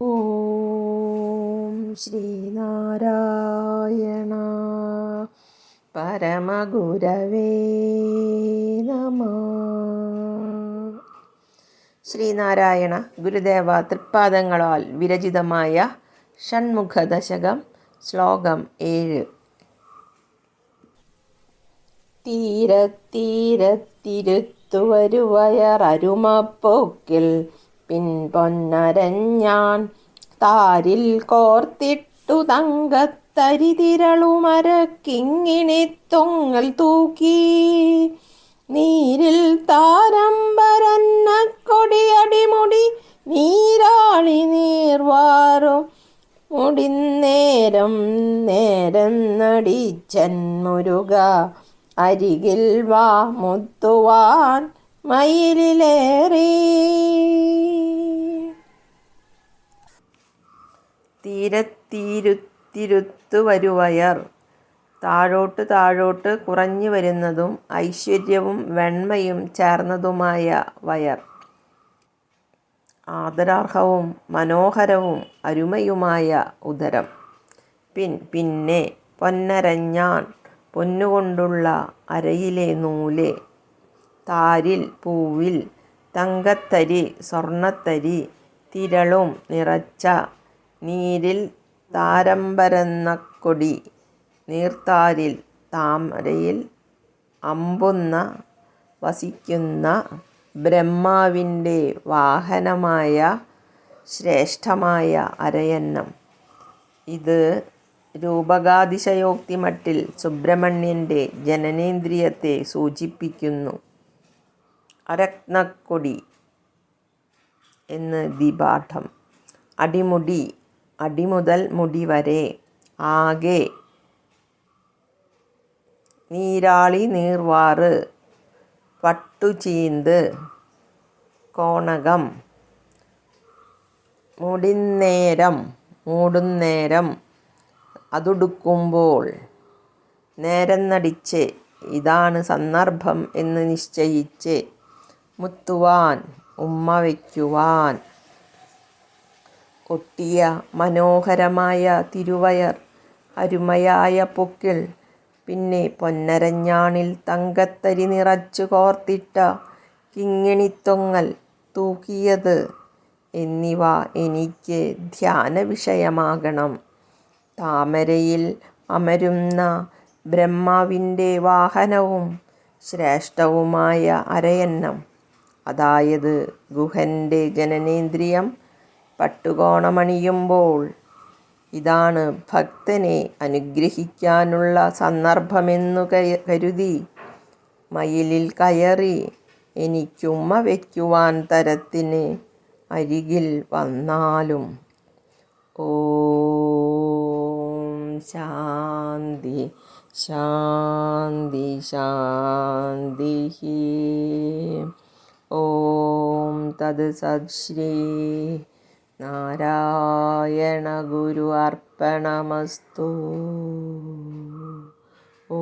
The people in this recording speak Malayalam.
ഓം ശ്രീനാരായണ പരമഗുരവേ നമ. ശ്രീനാരായണ ഗുരുദേവ തൃപ്പാദങ്ങളാൽ വിരചിതമായ ഷൺമുഖ ദശകം ശ്ലോകം ഏഴ്. തീരത്തീരത്തിരുത്തുവരുവയറരുമപ്പോക്കിൽ പിൻപൊന്നരഞ്ഞാൻ താരിൽ കോർത്തിട്ടു തങ്കത്തരിതിരളുമരക്കിങ്ങിണി തൊങ്ങൽ തൂക്കി. നീരിൽ താരമ്പരന്ന കൊടിയടിമുടി നീരാളി നീർവാറും. മുടിന്നേരം നേരം നടിച്ചൻ മുരുക അരികിൽ വാ മുത്തുവാൻ മയിലിലേറി. തീരത്തിരുത്തിരുത്തു വരുവയർ താഴോട്ട് താഴോട്ട് കുറഞ്ഞു വരുന്നതും ഐശ്വര്യവും വെണ്മയും ചേർന്നതുമായ വയർ. ആദരാർഹവും മനോഹരവും അരുമയുമായ ഉദരം. പിൻ പിന്നെ പൊന്നരഞ്ഞാൻ പൊന്നുകൊണ്ടുള്ള അരയിലെ നൂൽ താരിൽ പൂവിൽ തങ്കത്തരി സ്വർണത്തരി തിരളും നിറച്ച നീരിൽ താരമ്പരന്നക്കൊടി നീർത്താരിൽ താമരയിൽ അമ്പുന്ന വസിക്കുന്ന ബ്രഹ്മാവിന്റെ വാഹനമായ ശ്രേഷ്ഠമായ അരയന്നം. ഇത് രൂപകാതിശയോക്തി മട്ടിൽ സുബ്രഹ്മണ്യന്റെ ജനനേന്ദ്രിയത്തെ സൂചിപ്പിക്കുന്നു. അരത്നക്കൊടി എന്ന് ദിപാഠം അടിമുടി അടിമുതൽ മുടി വരെ ആകെ നീരാളി നീർവാറ് പട്ടുചീന്ത് കോണകം മുടിന്നേരം മൂടുന്നേരം അതുടുക്കുമ്പോൾ നേരം നടിച്ച് ഇതാണ് സന്ദർഭം എന്ന് നിശ്ചയിച്ച് മുത്തുവാൻ ഉമ്മ വയ്ക്കുവാൻ കൊട്ടിയ മനോഹരമായ തിരുവയർ അരുമയായ പൊക്കിൾ പിന്നെ പൊന്നരഞ്ഞാണിൽ തങ്കത്തരി നിറച്ചു കോർത്തിട്ട കിങ്ങിണിത്തൊങ്ങൽ തൂക്കിയത് എന്നിവ എനിക്ക് ധ്യാന വിഷയമാകണം താമരയിൽ അമരുന്ന ബ്രഹ്മാവിന്റെ വാഹനവും ശ്രേഷ്ഠവുമായ അരയന്നം അതായത് ഗുഹന്റെ ജനനേന്ദ്രിയം പട്ടുകോണമണിയുമ്പോൾ ഇതാണ് ഭക്തനെ അനുഗ്രഹിക്കാനുള്ള സന്ദർഭമെന്നു കരുതി. മയിലിൽ കയറി എനിക്കുമ്മ വയ്ക്കുവാൻ തരത്തിന് അരികിൽ വന്നാലും. ഓം ശാന്തി ശാന്തി ശാന്തി ഓം തത് സത് നാരായണ ഗുരു അർപ്പണമസ്തു. ഓ